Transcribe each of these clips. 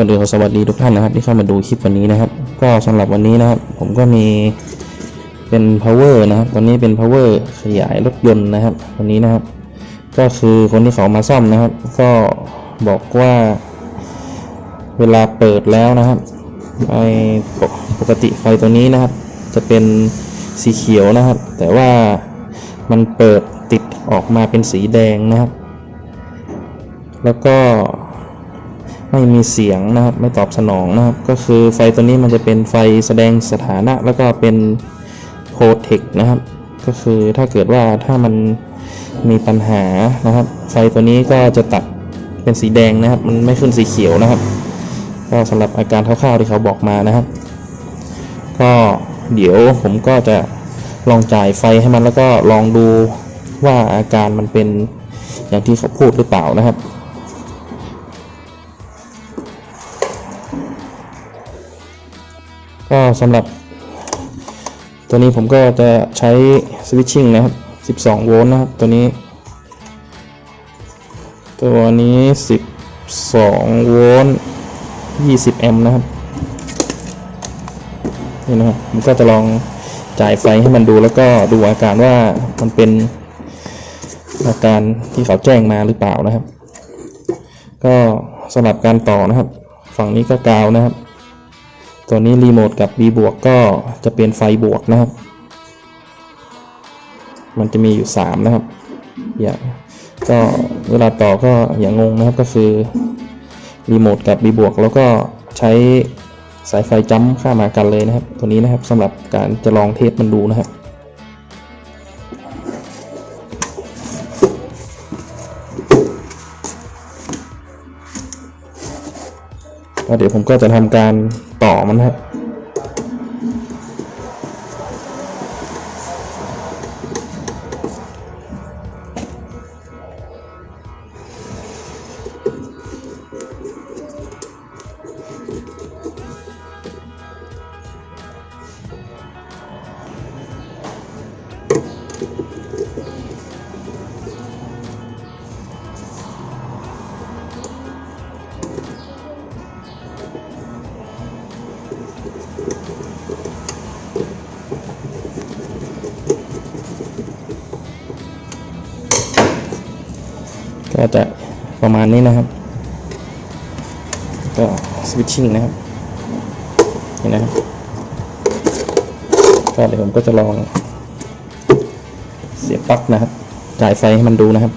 ก่อนอื่นขอสวัสดีทุกท่านนะครับที่เข้ามาดูคลิปวันนี้นะครับ ก็สำหรับวันนี้นะครับ ผมก็มีเป็น power นะครับวันนี้เป็น power ขยายรถยนต์นะครับวันนี้นะครับ ก็คือคนที่เขามาซ่อมนะครับ ก็บอกว่าเวลาเปิดแล้วนะครับไอปกปกติไฟตัวนี้นะครับ จะเป็นสีเขียวนะครับ แต่ว่ามันเปิดติดออกมาเป็นสีแดงนะครับ แล้วก็ ไม่มีเสียงนะครับ ไม่ตอบสนองนะครับ ก็คือไฟตัวนี้มันจะเป็นไฟแสดงสถานะ แล้วก็เป็นโ r เทคนะครับ ก็คือถ้าเกิดว่าถ้ามันมีปัญหานะครับ ไฟตัวนี้ก็จะตัดเป็นสีแดงนะครับ มันไม่ขึ้นสีเขียวนะครับ ก็สำหรับอาการคร่าวๆที่เขาบอกมานะครับ ก็เดี๋ยวผมก็จะลองจ่ายไฟให้มันแล้วก็ลองดูว่าอาการมันเป็นอย่างที่เขาพูดหรือเปล่านะครับ ก็สำหรับ ตัวนี้ผมก็จะใช้สวิตชิ่งนะครับ 12 โวลต์นะครับ ตัวนี้ ตัวนี้ 12 โวลต์ 20 แอมป์นะครับ นี่นะครับ ผมก็จะลองจ่ายไฟให้มันดูแล้วก็ดูอาการว่ามันเป็นอาการที่เขาแจ้งมาหรือเปล่านะครับ ก็สำหรับการต่อนะครับ ฝั่งนี้ก็กาวนะครับ ตัวนี้รีโมทกับ B บวกก็จะเป็นไฟบวกนะครับ มันจะมีอยู่ 3 นะครับ อย่างก็เวลาต่อก็อย่างงงนะครับก็คือรีโมทกับ B บวกแล้วก็ใช้สายไฟจัมป์ข้ามากันเลยนะครับ ตัวนี้นะครับสำหรับการจะลองเทสมันดูนะครับเดี๋ยวผมก็จะทำการ ต่อมันครับ ก็จะประมาณนี้นะครับ ก็สวิตชิ่งนะครับนี่นะครับก็เดี๋ยวผมก็จะลองเสียบปลั๊กนะครับ จ่ายไฟให้มันดูนะครับ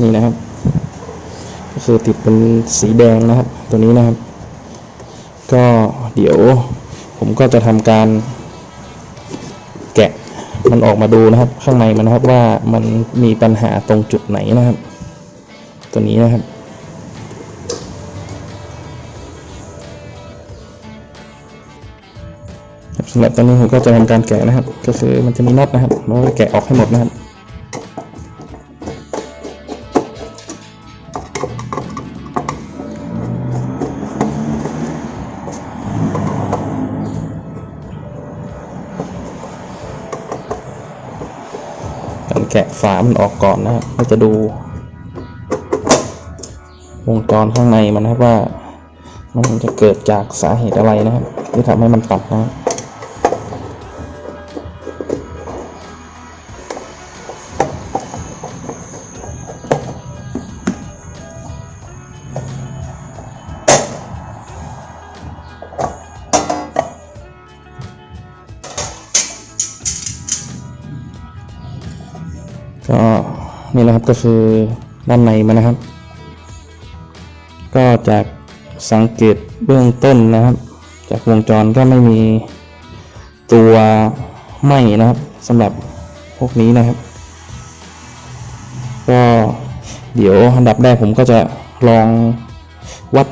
นี่นะครับ ก็คือติดเป็นสีแดงนะครับ ตัวนี้นะครับ ก็เดี๋ยว ผมก็จะทำการแกะมันออกมาดูนะครับ ข้างในมันนะครับว่ามันมีปัญหาตรงจุดไหนนะครับ ตัวนี้นะครับ สำหรับตอนนี้ผมก็จะทำการแกะนะครับ ก็คือมันจะมีน็อตนะครับเราก็แกะออกให้หมดนะครับ การแกะฝามันออกก่อนนะครับเราจะดู วงจรข้างในมันนะครับว่า มันจะเกิดจากสาเหตุอะไรนะครับที่ทำให้มันตัดนะ ก็นี่แหละครับก็คือด้านในมันนะครับ ก็จากสังเกตเบื้องต้นนะครับ จากวงจรก็ไม่มีตัวไหมนะครับสำหรับพวกนี้นะครับ ก็เดี๋ยวอันดับแรกผมก็จะลองวัด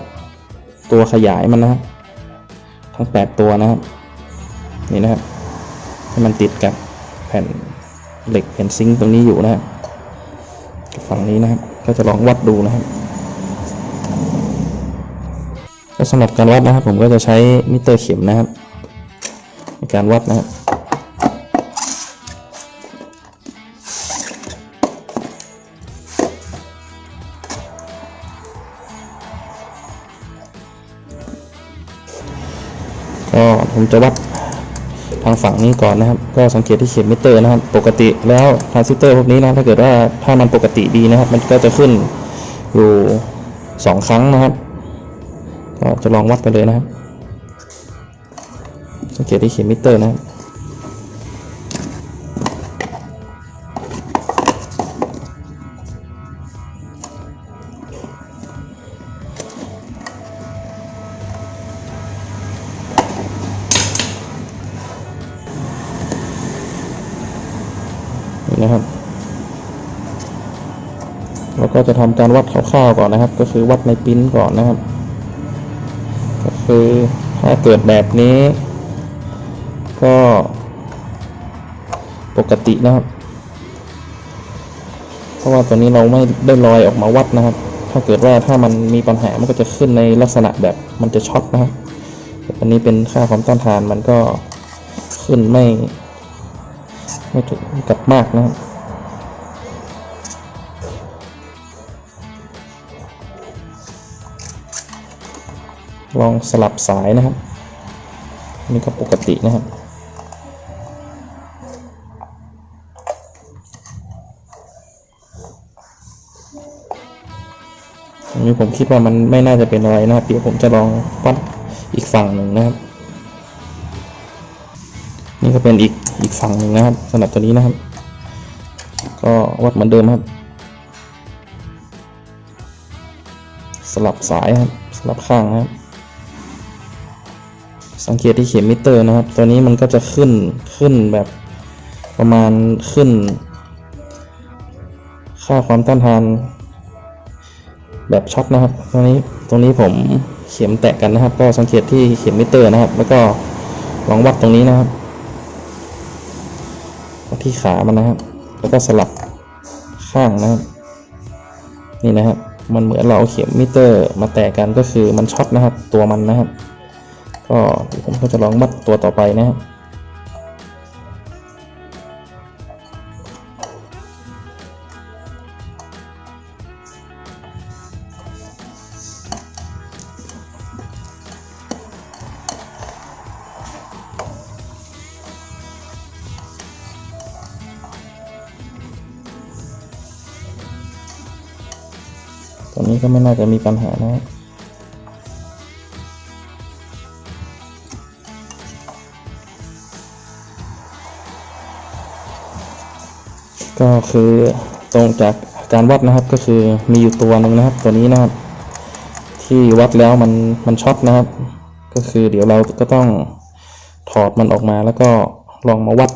ตัวขยายมันนะครับ ทั้ง 8 ตัวนะครับ นี่นะครับ ให้มันติดกับแผ่น เหล็กแผ่นซิงค์ตรงนี้อยู่นะครับฝั่งนี้นะครับ ก็จะลองวัดดูนะครับก็สำหรับการวัดนะครับ ผมก็จะใช้มิเตอร์เข็มนะครับในการวัดนะครับก็ผมจะวัด ทางฝั่งนี้ก่อนนะครับ ก็สังเกตที่เขียนมิเตอร์นะครับ ปกติแล้วทรานซิสเตอร์พวกนี้นะถ้าเกิดว่าถ้ามันปกติดีนะครับ มันก็จะขึ้นอยู่สองครั้งนะครับ ก็จะลองวัดไปเลยนะครับ สังเกตที่เขียนมิเตอร์นะครับ ก็จะทำการวัดคร่าวๆก่อนนะครับ ก็คือวัดในปริ้นก่อนนะครับ ก็คือถ้าเกิดแบบนี้ ก็ปกตินะครับ เพราะว่าตัวนี้เราไม่ได้ลอยออกมาวัดนะครับ ถ้าเกิดว่าถ้ามันมีปัญหามันก็จะขึ้นในลักษณะแบบมันจะช็อตนะครับแต่อันนี้เป็นค่าความต้านทานมันก็ขึ้นไม่ ไม่ถึงกับมากนะครับ ลองสลับสายนะครับ นี่ก็ปกตินะครับอันนี้ผมคิดว่ามันไม่น่าจะเป็นอะไรนะครับเดี๋ยวผมจะลองวัดอีกฝั่งหนึ่งนะครับ นี่ก็เป็นอีกอีกฝั่งหนึ่งนะครับสำหรับตัวนี้นะครับ ก็วัดเหมือนเดิมครับ สลับสายครับ สลับข้างครับ สังเกตที่เข็มมิเตอร์นะครับ ตัวนี้มันก็จะขึ้นขึ้นแบบประมาณขึ้น ค่าความต้านทาน แบบช็อตนะครับ ตรงนี้ตรงนี้ผมเข็มแตะกันนะครับ ก็สังเกตที่เข็มมิเตอร์นะครับ แล้วก็ลองวัดตรงนี้นะครับที่ขามันนะครับ แล้วก็สลับข้างนะครับ นี่นะครับ มันเหมือนเราเอาเข็มมิเตอร์มาแตะกันก็คือมันช็อตนะครับ ตัวมันนะครับ ก็ผมก็จะลองวัดตัวต่อไปนะครับตัวนี้ก็ไม่น่าจะมีปัญหานะครับ ก็คือตรงจากการวัดนะครับก็คือมีอยู่ตัวหนึ่งนะครับ ตัวนี้นะครับ ที่วัดแล้วมันมันช็อตนะครับ ก็คือเดี๋ยวเราก็ต้องถอดมันออกมาแล้วก็ลองมาวัด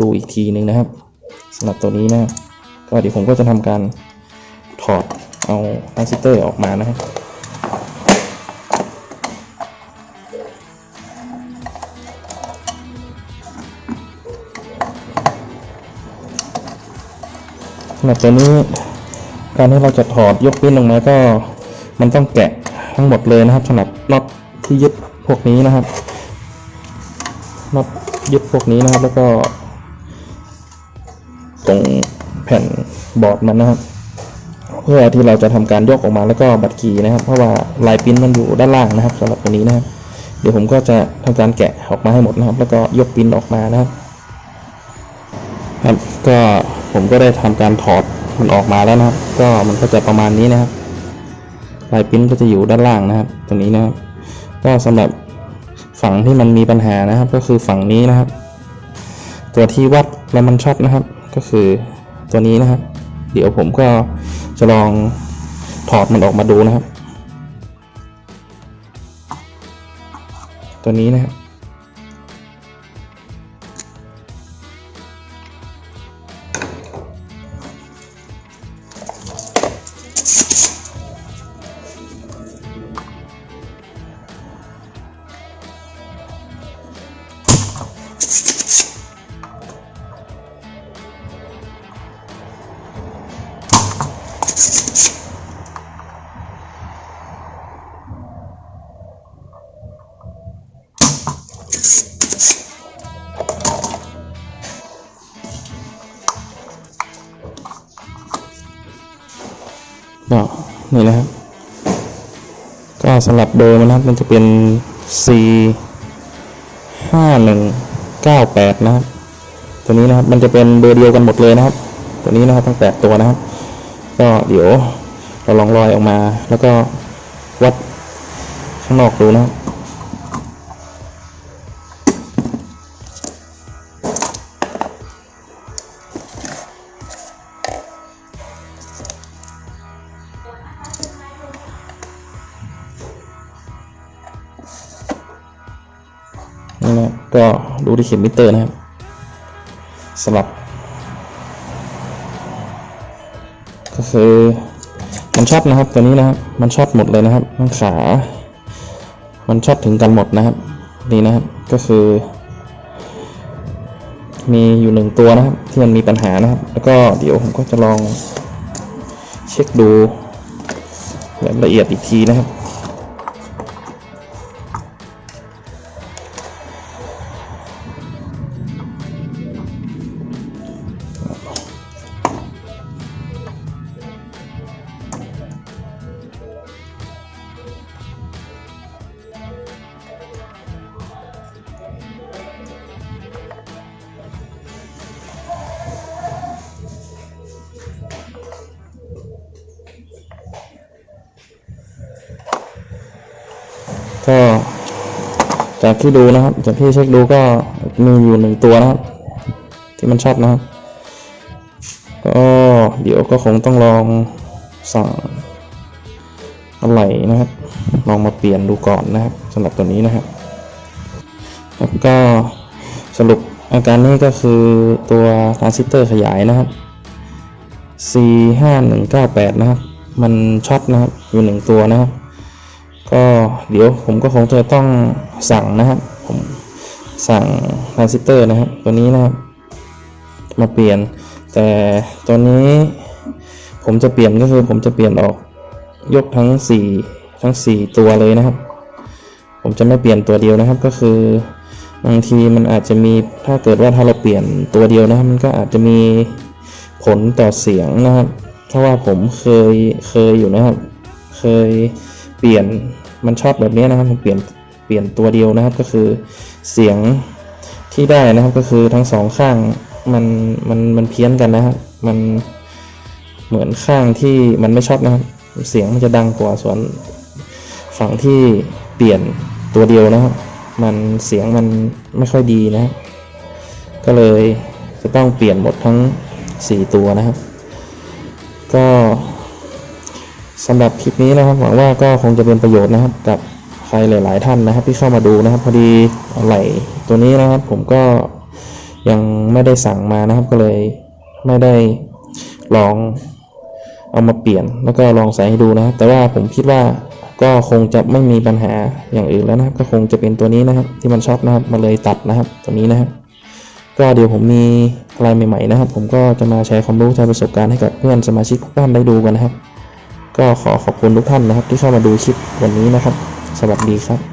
ดูอีกทีหนึ่งนะครับสำหรับตัวนี้นะครับก็เดี๋ยวผมก็จะทำการถอดเอาทรานซิสเตอร์ออกมานะครับ สำหรับตัวนี้การที่เราจะถอดยกปิ้นออกมาก็มันต้องแกะทั้งหมดเลยนะครับสำหรับน็อตที่ยึดพวกนี้นะครับน็อตยึดพวกนี้นะครับ แล้วก็ตรงแผ่นบอร์ดมันนะครับ เพื่อที่เราจะทำการยกออกมาแล้วก็บัตรคีย์นะครับ เพราะว่าลายปิ้นมันอยู่ด้านล่างนะครับสำหรับตัวนี้นะครับ เดี๋ยวผมก็จะทำการแกะออกมาให้หมดนะครับ แล้วก็ยกปิ้นออกมานะครับครับก็ ผมก็ได้ทำการถอดมันออกมาแล้วนะครับ ก็มันก็จะประมาณนี้นะครับลายปิ้นก็จะอยู่ด้านล่างนะครับ ตรงนี้นะครับ ก็สำหรับฝั่งที่มันมีปัญหานะครับ ก็คือฝั่งนี้นะครับ ตัวที่วัดแล้วมันช็อตนะครับ ก็คือตัวนี้นะครับ เดี๋ยวผมก็จะลองถอดมันออกมาดูนะครับ ตัวนี้นะครับ นี่นะครับ ก็สำหรับเบอร์มันนะครับ มันจะเป็น C ห้าหนึ่งเก้าแปดนะครับ ตัวนี้นะครับมันจะเป็นเบอร์เดียวกันหมดเลยนะครับ ตัวนี้นะครับทั้งแปดตัวนะครับ ก็เดี๋ยวเราลองลอยออกมา แล้วก็วัดข้างนอกดูนะครับ ดูที่เข็มมิเตอร์นะครับสลับ ก็คือมันช็อตนะครับตัวนี้นะครับ มันช็อตหมดเลยนะครับทั้งขา มันช็อตถึงกันหมดนะครับ นี่นะครับก็คือ มีอยู่หนึ่งตัวนะครับ ที่มันมีปัญหานะครับ แล้วก็เดี๋ยวผมก็จะลองเช็คดูแบบละเอียดอีกทีนะครับ ที่ดูนะครับ จากที่เช็คดูก็มีอยู่หนึ่งตัวนะครับ ที่มันชอบนะครับ ก็เดี๋ยวก็คงต้องลองสั่งอะไรนะครับ ลองมาเปลี่ยนดูก่อนนะครับสำหรับตัวนี้นะครับ แล้วก็สรุปอาการนี้ก็คือตัวทรานซิสเตอร์ขยายนะครับ C 5 1 9 8 นะครับ มันช็อตนะครับ อยู่หนึ่งตัวนะครับ ก็เดี๋ยวผมก็คงจะต้อง สั่งนะครับ ผมสั่งทรานซิสเตอร์นะครับ ตัวนี้นะครับ มาเปลี่ยน แต่ตัวนี้ผมจะเปลี่ยนก็คือผมจะเปลี่ยนออกยกทั้งสี่ทั้งสี่ตัวเลยนะครับ ผมจะไม่เปลี่ยนตัวเดียวนะครับ ก็คือบางทีมันอาจจะมีถ้าเกิดว่าถ้าเราเปลี่ยนตัวเดียวนะครับ มันก็อาจจะมีผลต่อเสียงนะครับ เพราะว่าผมเคยเคยอยู่นะครับ เคยเปลี่ยนมันชอบแบบนี้นะครับผมเปลี่ยน ลี่ยนตัวเดียวนะครับ ก็คือเสียงที่ได้นะครับก็คือทั้งสองข้างมันมันมันเพี้ยนกันนะครับ มันเหมือนข้างที่มันไม่ชอบนะครับ เสียงมันจะดังกว่าส่วนฝั่งที่เปลี่ยนตัวเดียวนะครับมันเสียงมันไม่ค่อยดีนะครับก็เลยจะต้องเปลี่ยนหมดทั้ง 4 ตัวนะครับ ก็สำหรับคลิปนี้นะครับหวังว่าก็คงจะเป็นประโยชน์นะครับกับ รหลาย ๆ ท่านนะครับที่เข้ามาดูนะครับ พอดีอะไรตัวนี้นะครับ ผมก็ยังไม่ได้สั่งมานะครับ ก็เลยไม่ได้ลองเอามาเปลี่ยน แล้วก็ลองใส่ให้ดูนะครับ แต่ว่าผมคิดว่าก็คงจะไม่มีปัญหาอย่างอื่นแล้วนะครับ ก็คงจะเป็นตัวนี้นะครับ ที่มันชอบนะครับมาเลยตัดนะครับ ตัวนี้นะครับ ก็เดี๋ยวผมมีอะไรใหม่ ๆ นะครับ ผมก็จะมาแชร์ความรู้แชร์ประสบการณ์ให้กับเพื่อนสมาชิกทุกท่านได้ดูกันนะครับ ก็ขอขอบคุณทุกท่านนะครับ ที่เข้ามาดูคลิปวันนี้นะครับ สวัสดีครับ